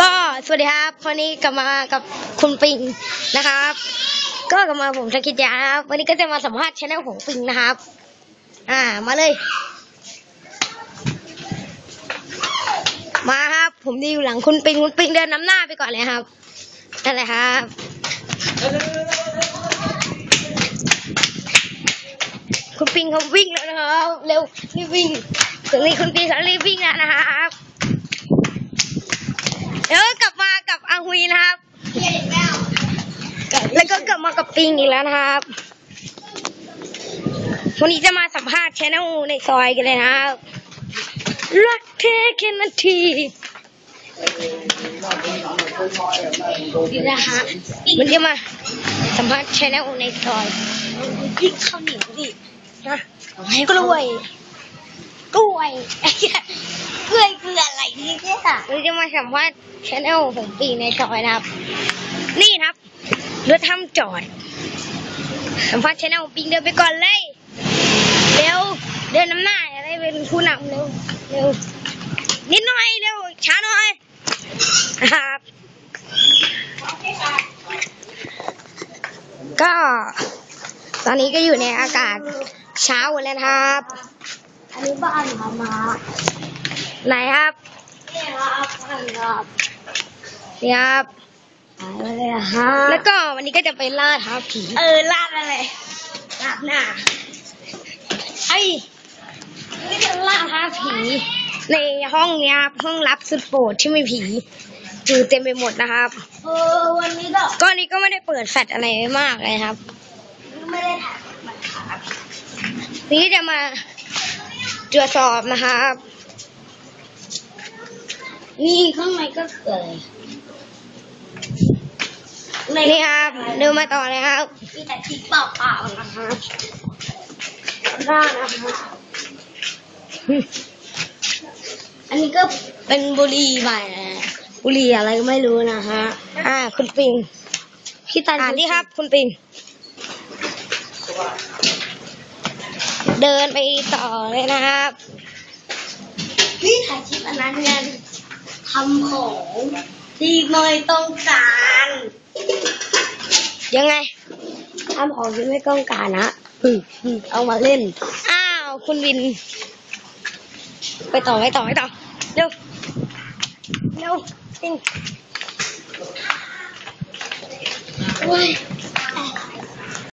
ก็สวัสดีครับวันนี้กลับมากับคุณปิงนะครับ ก็กลับมาผมชาคิดยาครับ วันนี้ก็จะมาสัมภาษณ์ชแนลของปิงนะครับ อ่ามาเลย มาครับ ผมดีอยู่หลังคุณปิงคุณปิงเดินนำหน้าไปก่อนเลยครับนั่นแหละครับคุณปิงเขาวิ่งแล้วนะครับเร็วรีบวิ่งถึงนี้คุณปิงเขารีวิ่งแล้วนะครับ แล้วก็กลับมากับอาหุยนะครับ แล้วก็กลับมากับปิงอีกแล้วนะครับ วันนี้จะมาสัมภาษณ์ชแนลในซอยกันเลยนะครับรักเธอแค่นาทีนี่นะคะมันจะมาสัมภาษณ์ชแนลในซอยยิ่งข้าวเหนียวดินะกล้วย กล้วยกล้วยคืออะไรเนี่ย เราจะมาสัมภาษณ์ชแนลของปีในซอยนะครับ นี่นะครับรถทำจอด สัมภาษณ์ชแนลปิงเดินไปก่อนเลย เร็ว เดินน้ำหน้าอะไรเป็นผู้นำเร็ว เร็ว นิดหน่อยเร็ว ช้าหน่อย ครับ ก็ ตอนนี้ก็อยู่ในอากาศเช้าแล้วนะครับ อันนี้บ้านมามาไหนครับเนี่ย ครับครับนี่ครับอะไรอะฮะแล้วก็วันนี้ก็จะไปล่าท้าผี เออล่าอะไรล่าหน้าไอ้นี่จะล่าท้าผี ในห้องเนี้ยครับห้องลับสุดโปรดที่มีผีอยู่เต็มไปหมดนะครับเออวันนี้ก็ก็นี้ก็ไม่ได้เปิดแฟลชอะไรไว้มากเลยครับ ไม่ได้ถ่ายมันขาดนี่จะมาตรวจสอบนะครับ นี่ข้างในก็คืออะไรในนี่ครับเดินมาต่อเลยครับมีแต่พริกเปล่าๆนะคะล่านะครับอันนี้ก็เป็นบุหรี่ใหม่บุหรี่อะไรก็ไม่รู้นะฮะ อ่า คุณปิงพี่ตันอ่านนี่ครับ คุณปิง เดินไปต่อเลยนะครับ พี่ถ่ายคลิปอันนั้นกัน ทำของที่ไม่ต้องการ ยังไงทำของที่ไม่ต้องการนะอืมอืมเอามาเล่น อ้าว คุณวิน ไปต่อไปต่อไปต่อ เร็ว เร็วปิงโอ้ย